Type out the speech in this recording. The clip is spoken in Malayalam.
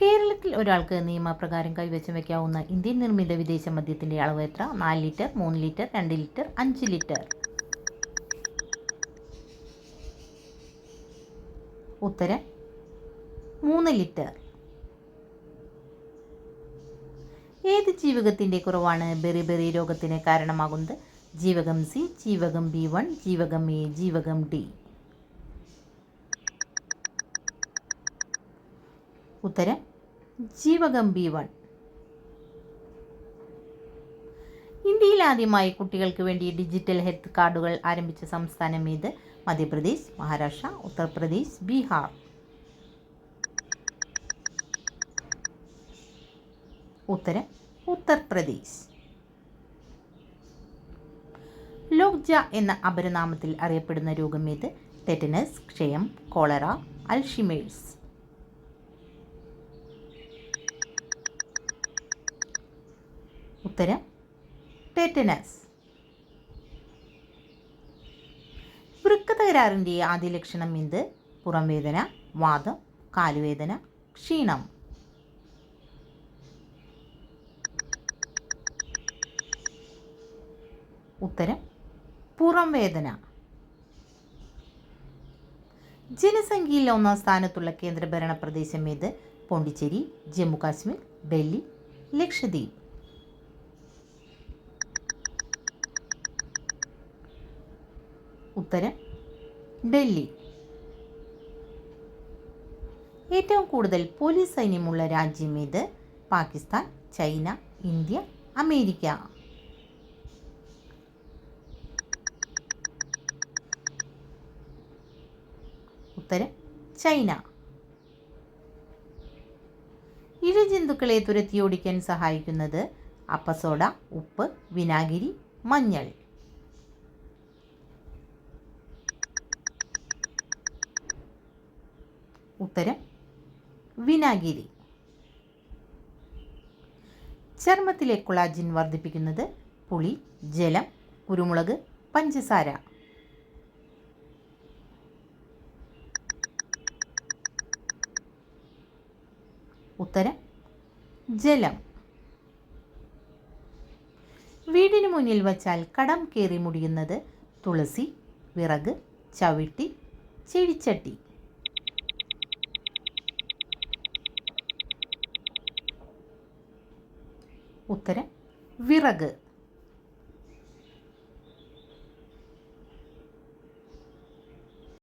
കേരളത്തിൽ ഒരാൾക്ക് നിയമപ്രകാരം കൈവശം വയ്ക്കാവുന്ന ഇന്ത്യൻ നിർമ്മിത വിദേശ മദ്യത്തിന്റെ അളവ് എത്ര? നാല് ലിറ്റർ മൂന്ന് ലിറ്റർ രണ്ട് ലിറ്റർ അഞ്ച് ലിറ്റർ? ഉത്തരം മൂന്ന് ലിറ്റർ. ഏത് ജീവകത്തിന്റെ കുറവാണ് ബെറി ബെറി രോഗത്തിന് കാരണമാകുന്നത്? ജീവകം സി ജീവകം ബി വൺ ജീവകം എ ജീവകം ഡി. ഉത്തരം ജീവകം ബി വൺ ഇന്ത്യയിൽ ആദ്യമായി കുട്ടികൾക്ക് വേണ്ടി ഡിജിറ്റൽ ഹെൽത്ത് കാർഡുകൾ ആരംഭിച്ച സംസ്ഥാനം ഇത് മധ്യപ്രദേശ് മഹാരാഷ്ട്ര ഉത്തർപ്രദേശ് ബീഹാർ. ഉത്തരം ഉത്തർപ്രദേശ്. ലോക്ജ എന്ന അപരനാമത്തിൽ അറിയപ്പെടുന്ന രോഗം ഏത്? ടെറ്റനസ് ക്ഷയം കോളറ അൽഷിമേഴ്സ്. ഉത്തരം ടെറ്റനസ് വൃക്ക തകരാറിന്റെ ആദ്യ ലക്ഷണം എന്ത്? പുറംവേദന വാദം കാലുവേദന ക്ഷീണം. ഉത്തരം പുറം വേദന ജനസംഖ്യയിൽ ഒന്നാം സ്ഥാനത്തുള്ള കേന്ദ്രഭരണ പ്രദേശം ഏത്? പോണ്ടിച്ചേരി ജമ്മു കാശ്മീർ ഡൽഹി ലക്ഷദ്വീപ്. ഉത്തരം ഡൽഹി. ഏറ്റവും കൂടുതൽ പോലീസ് സൈന്യമുള്ള രാജ്യം ഏത്? Pakistan China India America. ഉത്തരം ചൈന. ഇഴജന്തുക്കളെ തുരത്തിയോടിക്കാൻ സഹായിക്കുന്നത് അപ്പസോഡ ഉപ്പ് വിനാഗിരി മഞ്ഞൾ. ഉത്തരം വിനാഗിരി. ചർമ്മത്തിലെ കൊളാജിൻ വർദ്ധിപ്പിക്കുന്നത് പുളി ജലം കുരുമുളക് പഞ്ചസാര. ഉത്തരം ജലം. വീടിനു മുന്നിൽ വച്ചാൽ കടം കയറി മുടിയുന്നത് തുളസി വിറക് ചവിട്ടി ചെടിച്ചട്ടി. ഉത്തരം വിറക്.